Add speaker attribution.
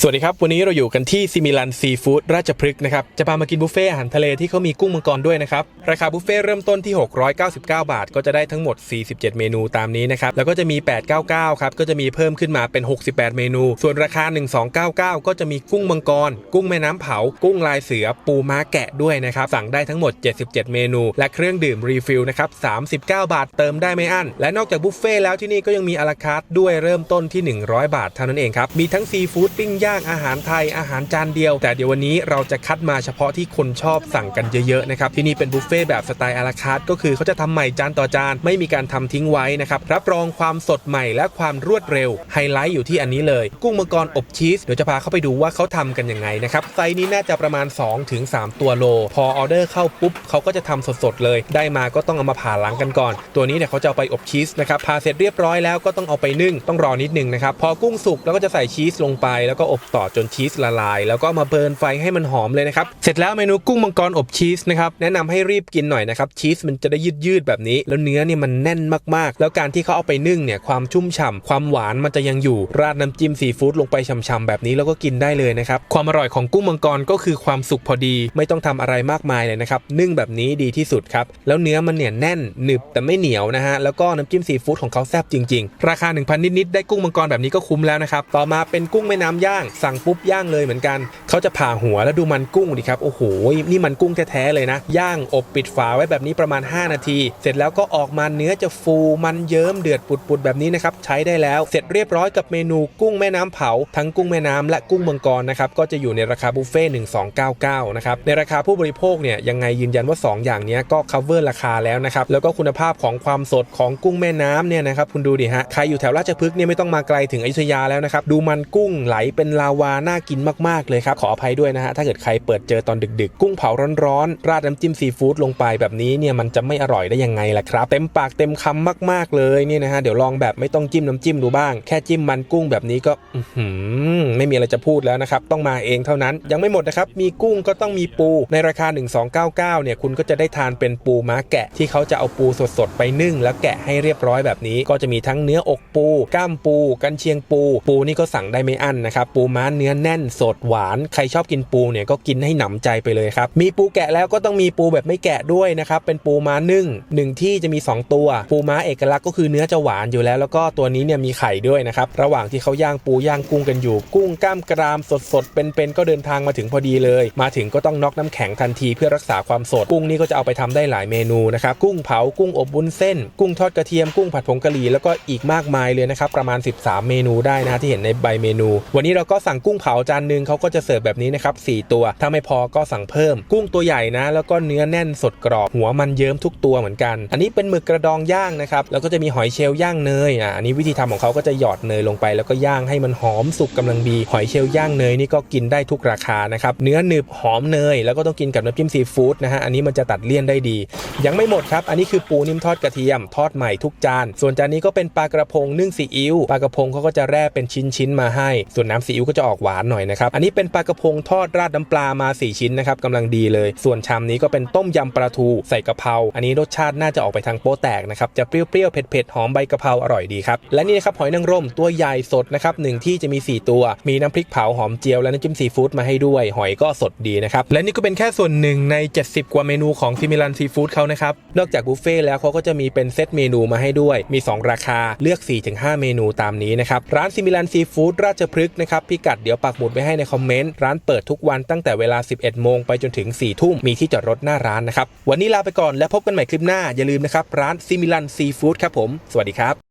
Speaker 1: สวัสดีครับ วันนี้เราอยู่กันที่ซิมิลันซีฟู้ดราชพฤกษ์นะครับ จะพามากินบุฟเฟ่อาหารทะเลที่เขามีกุ้งมังกรด้วยนะครับ ราคาบุฟเฟ่เริ่มต้นที่ 699 บาท ก็จะได้ทั้งหมด 47 เมนูตามนี้นะครับ แล้วก็จะมี 899 ครับ ก็จะมีเพิ่มขึ้นมาเป็น 68 เมนู ส่วนราคา 1299 ก็จะมีกุ้งมังกร กุ้งแม่น้ำเผา กุ้งลายเสือ ปูม้าแกะด้วยนะครับ สั่งได้ทั้งหมด 77 เมนู และเครื่องดื่มรีฟิลนะครับ 39 บาทเติมได้ไม่อั้น และนอกจากบุฟเฟ่แล้วที่นี่ก็ยังมีอาราคาร์ทด้วยเริ่มต้นที่ 100 บาทเท่านั้นเองครับ มีทั้งซีฟู้ดปิ้งย่างางอาหารไทยอาหารจานเดียว แต่เดี๋ยววันนี้เราจะคัดมาเฉพาะที่คนชอบสั่งกันเยอะๆนะครับที่นี่เป็นบุฟเฟ่ต์แบบสไตล์อาราคาร์ทก็คือเขาจะทำใหม่จานต่อจานไม่มีการทำทิ้งไว้นะครับรับรองความสดใหม่และความรวดเร็วไฮไลท์อยู่ที่อันนี้เลย กุ้งมังกรอบชีสเดี๋ยวจะพาเข้าไปดูว่าเขาทำกันยังไงนะครับไซส์นี้น่าจะประมาณ 2-3 ตัวโล พอออเดอร์เข้าปุ๊บเขาก็จะทำสดๆเลย ได้มาก็ต้องเอามาผ่าหลังกันก่อน ตัวนี้เนี่ยเขาจะเอาไปอบชีสนะครับผ่าเสร็จเรียบร้อยแล้วก็ต้องเอาไปนึ่งต้องรอนิดนึงนะครับพอกุ้งสุกแล้วก็จะใส่ชีสลงไปแล้วก็อบต่อจนชีสละลาย แล้วก็มาเบิร์นไฟให้มันหอมเลยนะครับ เสร็จแล้วเมนูกุ้งมังกรอบชีสนะครับแนะนำให้รีบกินหน่อยนะครับชีสมันจะได้ยืดๆแบบนี้ แล้วเนื้อเนี่ยมันแน่นมากๆ แล้วการที่เขาเอาไปนึ่งเนี่ยความชุ่มฉ่ำความหวานมันจะยังอยู่ราดน้ำจิ้มซีฟู้ดลงไปฉ่ำๆแบบนี้แล้วก็กินได้เลยนะครับความอร่อยของกุ้งมังกรก็คือความสุกพอดี ไม่ต้องทำอะไรมากมายเลยนะครับนึ่งแบบนี้ดีที่สุดครับแล้วเนื้อมันเนี่ยแน่นหนึบแต่ไม่เหนียวนะฮะแล้วก็น้ำจิ้มซีฟู้ดของเขาแซ่บจริง ๆ ราคา 1,000 นิดๆได้กุ้งมังกรแบบนี้ก็คุ้มแล้วนะครับต่อมาเป็นกุ้งแม่น้ำย่างสั่งปุ๊บย่างเลยเหมือนกันเขาจะผ่าหัวแล้วดูมันกุ้งดิครับโอ้โหนี่มันกุ้งแท้ๆเลยนะ ย่างอบปิดฝาไว้แบบนี้ประมาณ 5 นาที เสร็จแล้วก็ออกมาเนื้อจะฟูมันเยิ้มเดือดปุดๆแบบนี้นะครับใช้ได้แล้วเสร็จเรียบร้อยกับเมนูกุ้งแม่น้ำเผา ทั้งกุ้งแม่น้ำและกุ้งมังกรนะครับก็จะอยู่ในราคาบุฟเฟ่ต์1299นะครับในราคาผู้บริโภคเนี่ยยังไงยืนยันว่า 2 อย่างนี้ก็ cover ราคาแล้วนะครับแล้วก็คุณภาพของความสดของกุ้งแม่น้ำเนี่ยนะครับคุณดูดิฮะใครอยู่แถวราชพฤกษ์เนี่ยไม่ต้องมาไกลถึงอยุธยาแล้วนะครับดูมันกุ้งไหลเป็นลาวาน่ากินมากๆเลยครับ ขออภัยด้วยนะฮะ ถ้าเกิดใครเปิดเจอตอนดึก ๆ กุ้งเผาร้อนๆ ราดน้ำจิ้มซีฟู้ดลงไปแบบนี้เนี่ยมันจะไม่อร่อยได้ยังไงล่ะครับ เต็มปากเต็มคำมากๆเลยเนี่ยนะฮะ เดี๋ยวลองแบบไม่ต้องจิ้มน้ำจิ้มดูบ้าง แค่จิ้มมันกุ้งแบบนี้ก็ไม่มีอะไรจะพูดแล้วนะครับ ต้องมาเองเท่านั้น ยังไม่หมดนะครับ มีกุ้งก็ต้องมีปู ในราคา 1299 เนี่ย คุณก็จะได้ทานเป็นปูม้าแกะ ที่เขาจะเอาปูสดๆไปนึ่ง แล้วแกะให้เรียบร้อยแบบนี้ ก็จะมีทั้งเนื้ออกปู ก้ามปู กันเชียงปู ปูนี่ก็สั่งได้ไม่อั้นนะครับ ปูม้าเนื้อแน่นสดหวาน ใครชอบกินปูเนี่ยก็กินให้หนำใจไปเลยครับ มีปูแกะแล้วก็ต้องมีปูแบบไม่แกะด้วยนะครับ เป็นปูม้านึ่งหนึ่งที่จะมี 2 ตัว ปูม้าเอกลักษณ์ก็คือเนื้อจะหวานอยู่แล้ว แล้วก็ตัวนี้เนี่ยมีไข่ด้วยนะครับ ระหว่างที่เขาย่างปูย่างกุ้งกันอยู่ กุ้งกล้ามกรามสดๆเป็นๆก็เดินทางมาถึงพอดีเลย มาถึงก็ต้องน็อกน้ำแข็งทันทีเพื่อรักษาความสด กุ้งนี่ก็จะเอาไปทำได้หลายเมนูนะครับ กุ้งเผา กุ้งอบวุ้นเส้น กุ้งทอดกระเทียม กุ้งผัดผงกะหรี่ แล้วก็อีกมากมายเลยนะครับ ประมาณ 13 เมนูได้นะที่เห็นในใบเมนู วันนี้เราก็สั่งกุ้งเผาจานหนึ่งเขาก็จะเสิร์ฟแบบนี้นะครับ4ตัว ถ้าไม่พอก็สั่งเพิ่ม กุ้งตัวใหญ่นะ แล้วก็เนื้อแน่นสดกรอบ หัวมันเยิ้มทุกตัวเหมือนกัน อันนี้เป็นหมึกกระดองย่างนะครับ แล้วก็จะมีหอยเชลล์ย่างเนย อะอันนี้วิธีทำของเขาก็จะหยอดเนยลงไป แล้วก็ย่างให้มันหอมสุกกำลังดี หอยเชลล์ย่างเนยนี่ก็กินได้ทุกราคานะครับ เนื้อหนึบหอมเนย แล้วก็ต้องกินกับน้ำจิ้มซีฟู้ดนะฮะ อันนี้มันจะตัดเลี่ยนได้ดี ยังไม่หมดครับ อันนี้คือปูนิ่มทอดกระเทียม ทอดใหม่ทุกจาน ส่วนจานนี้ก็เป็นปลากระพงนึ่งซีอิ๊ว ปลากระพงเขาก็จะแร่เป็นชิ้นๆมาให้ ส่วนน้ำซีอิ๊วก็จะออกหวานหน่อยนะครับ อันนี้เป็นปลากระพงทอดราดน้ำปลามา 4 ชิ้นนะครับกำลังดีเลย ส่วนชามนี้ก็เป็นต้มยำปลาทูใส่กะเพรา อันนี้รสชาติน่าจะออกไปทางโป๊แตกนะครับ จะเปรี้ยวๆ เผ็ดๆ หอมใบกะเพราอร่อยดีครับ และนี่นะครับหอยนางรมตัวใหญ่สดนะครับหนึ่งที่จะมี 4 ตัว มีน้ำพริกเผาหอมเจียวและน้ำจิ้มซีฟู้ดมาให้ด้วย หอยก็สดดีนะครับ และนี่ก็เป็นแค่ส่วนหนึ่งใน 70 กว่าเมนูของซิมิลันซีฟู้ดเขานะครับ นอกจากบุฟเฟ่แล้วเขาก็จะมีเป็นเซตเมนูมาให้ด้วย มี 2 ราคา เลือก 4-5 เมนูตามนี้นะครับ ร้านซิมิลันซีฟู้ดราชพฤกษ์นะครับพิกัดเดี๋ยวปักหมุดไว้ให้ในคอมเมนต์ ร้านเปิดทุกวันตั้งแต่เวลา 11 โมงไปจนถึง 4 ทุ่ม มีที่จอดรถหน้าร้านนะครับ วันนี้ลาไปก่อนแล้วพบกันใหม่คลิปหน้า อย่าลืมนะครับ ร้านซิมิลันซีฟู้ดครับผม สวัสดีครับ